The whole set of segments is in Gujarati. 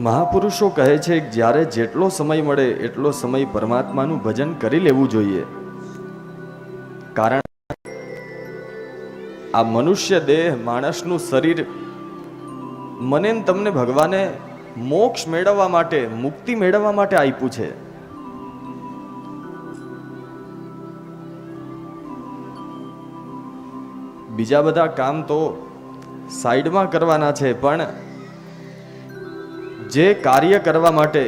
મહાપુરુષો કહે છે, જ્યારે જેટલો સમય મળે, એટલો સમય પરમાત્માનું ભજન કરી લેવું જોઈએ. કારણ આ મનુષ્ય દેહ, માણસનું શરીર, મને તમને ભગવાને મોક્ષ મેળવવા માટે, મુક્તિ મેળવવા માટે આપ્યું છે. બીજા બધા કામ તો સાઈડમાં કરવાના છે, પણ જે કાર્ય કરવા માટે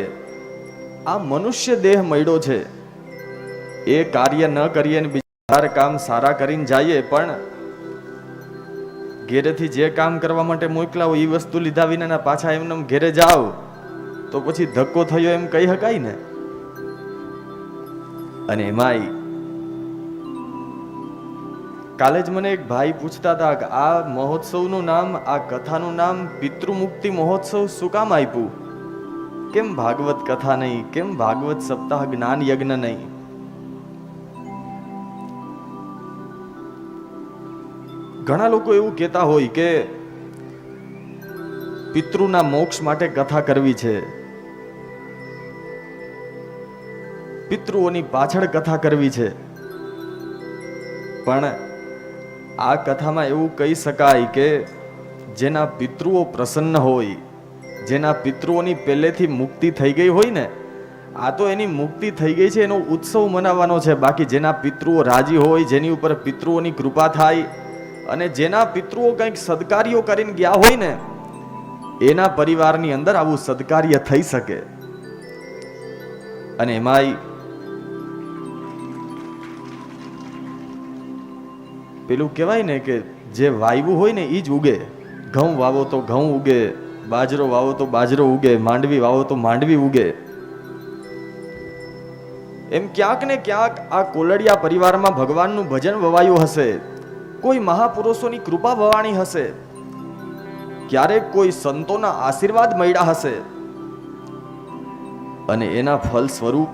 આ મનુષ્ય દેહ મળ્યો છે, એ કાર્ય ન કરીએ ને બીજા કામ સારા કરીને જઈએ, પણ ઘેરેથી જે કામ કરવા માટે મોકલા હોય એ વસ્તુ લીધા વિના પાછા એમને એમ ઘેરે જાઓ, તો પછી ધક્કો થયો એમ કહી શકાય ને? અને એમાંય કાલે જ મને એક ભાઈ પૂછતા હતા કે આ મહોત્સવનું નામ, આ કથાનું નામ પિતૃમુક્તિ મહોત્સવ શું કામ આપ્યું? કેમ ભાગવત કથા નહીં? કેમ ભાગવત સપ્તાહ જ્ઞાન યજ્ઞ નહીં? ઘણા લોકો એવું કહેતા હોય કે પિતૃના મોક્ષ માટે કથા કરવી છે. પિતૃઓની પાછળ કથા કરવી છે. પણ આ કથામાં એવું કહી શકાય કે જેના પિતૃઓ પ્રસન્ન હોય, જેના પિતૃઓની પહેલેથી મુક્તિ થઈ ગઈ હોય ને, આ તો એની મુક્તિ થઈ ગઈ છે, એનો ઉત્સવ મનાવવાનો છે. બાકી જેના પિતૃઓ રાજી હોય, જેની ઉપર પિતૃઓની કૃપા થાય અને જેના પિતૃઓ કંઈક સદકાર્યો કરીને ગયા હોય ને, એના પરિવારની અંદર આવું સદકાર્ય થઈ શકે. અને એમાંય પેલું કહેવાય ને કે જે વાયવું હોય ને એ જ ઉગે. ઘઉં વાવો તો ઘઉં ઉગે, બાજરો વાવો તો બાજરો ઉગે, માંડવી વાવો તો માંડવી ઉગે. એમ ક્યાંક ને ક્યાંક આ કોલડિયા પરિવારમાં ભગવાનનું ભજન વવાયું હશે. કોઈ મહાપુરુષોની કૃપા વવાણી હશે. ક્યારેક કોઈ સંતોના આશીર્વાદ મળ્યા હશે. અને એના ફલ સ્વરૂપ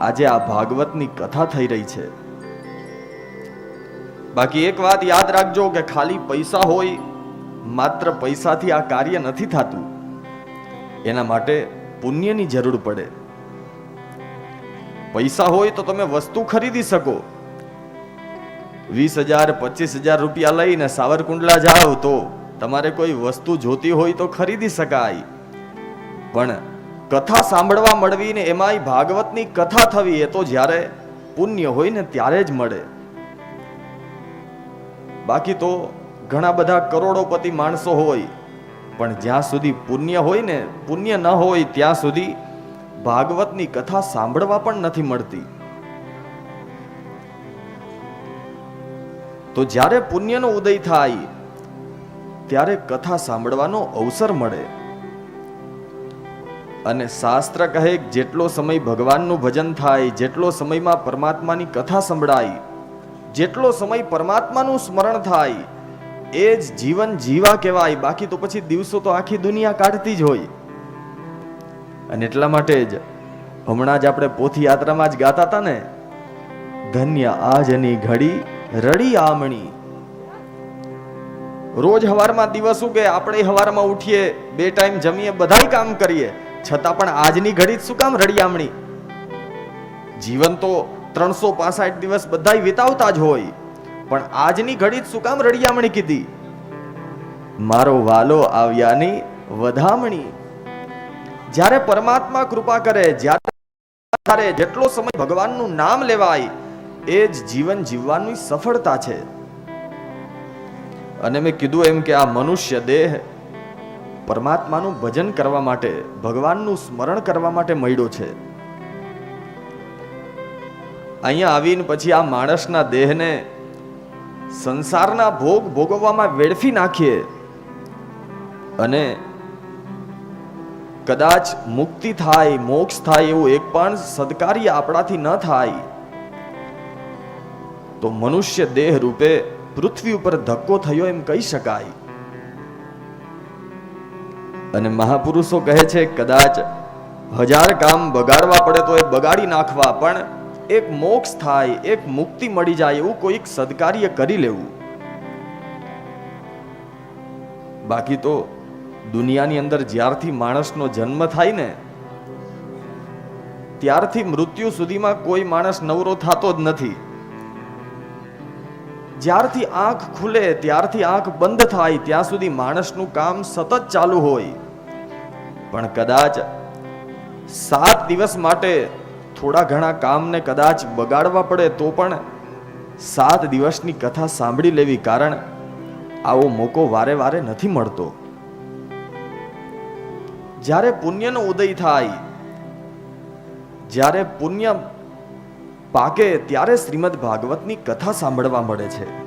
આજે આ ભાગવતની કથા થઈ રહી છે. બાકી એક વાત યાદ રાખજો કે ખાલી પૈસા હોય, માત્ર પૈસાથી આ કાર્ય નથી થતું. એના માટે પુણ્યની જરૂર પડે. પૈસા હોય તો તમે વસ્તુ ખરીદી શકો. વીસ હજાર, પચીસ હજાર રૂપિયા લઈને સાવરકુંડલા જાઓ તો તમારે કોઈ વસ્તુ જોતી હોય તો ખરીદી શકાય. પણ કથા સાંભળવા મળવી ને એમાંય ભાગવતની કથા થવી એ તો જ્યારે પુણ્ય હોય ને ત્યારે જ મળે. બાકી તો ઘણા બધા કરોડોપતિ માણસો હોય. પણ જ્યાં સુધી પુણ્ય હોય ને, પુણ્ય ન હોય ત્યાં સુધી ભાગવતની કથા સાંભળવા પણ નથી મળતી. તો જ્યારે પુણ્યનો ઉદય થાય, ત્યારે કથા સાંભળવાનો અવસર મળે. અને શાસ્ત્ર કહે, જેટલો સમય ભગવાનનું ભજન થાય, જેટલો સમયમાં પરમાત્માની કથા સંભળાય જેટલો સમય પરમાત્માનું સ્મરણ થાય, એ જ જીવન જીવા કહેવાય. બાકી તો પછી દિવસો તો આખી દુનિયા કાઢતી જ હોય. અને એટલા માટે જ હમણાં જ આપણે પોથી યાત્રામાં જ ગાતા હતા ને, ધન્ય આજની ઘડી રડી આમણી. રોજ હવારમાં દિવસ ઉગે, આપણે હવારમાં ઉઠીએ, બે ટાઈમ જમીએ, બધાય કામ કરીએ. છતાં પણ આજની ઘડી શું કામ રડિયામણી જીવન તો ત્રણસો પાસઠ દિવસ બધાય વિતાવતા જ હોય. પણ આજની ઘડી જ શું કામ રડિયામણી કીધી? મારો વાલો આવ્યાની વધામણી. જ્યારે પરમાત્મા કૃપા કરે, જ્યારે જેટલો સમય ભગવાનનું નામ લેવાય, એ જ જીવન જીવવાની સફળતા છે. અને મેં કીધું એમ કે આ મનુષ્ય દેહ પરમાત્માનું ભજન કરવા માટે, ભગવાનનું સ્મરણ કરવા માટે મળ્યો છે. અહીંયા આવીને પછી આ માણસના દેહને સંસારના ભોગ ભોગવવામાં વેડફી નાખીએ. અને કદાચ મુક્તિ થાય, મોક્ષ થાય એવું એક પણ સદકાર્ય આપણાથી ન થાય, તો મનુષ્ય દેહ રૂપે પૃથ્વી ઉપર ધક્કો થયો એમ કહી શકાય. અને મહાપુરુષો કહે છે, કદાચ હજાર કામ બગાડવા પડે તો એ બગાડી નાખવા, પણ એક મોક્ષ થાય, એક મુક્તિ મળી જાય એવું કોઈક સદકાર્ય કરી લેવું. બાકી તો દુનિયાની અંદર જ્યારથી માણસનો જન્મ થાય ને, ત્યારથી મૃત્યુ સુધીમાં કોઈ માણસ નવરો થતો જ નથી. જ્યારથી આંખ ખુલે, ત્યારથી આંખ બંધ થાય, ત્યાં સુધી માણસનું કામ સતત ચાલુ હોય. પણ કદાચ સાત દિવસ માટે થોડા ઘણા કામને કદાચ બગાડવા પડે તો પણ સાત દિવસની કથા સાંભળી લેવી કારણ આવો મોકો વારે વારે નથી મળતો. જ્યારે પુણ્યનો ઉદય થાય, જ્યારે પુણ્ય પાકે ત્યારે શ્રીમદ ભાગવતની કથા સાંભળવા મળે છે.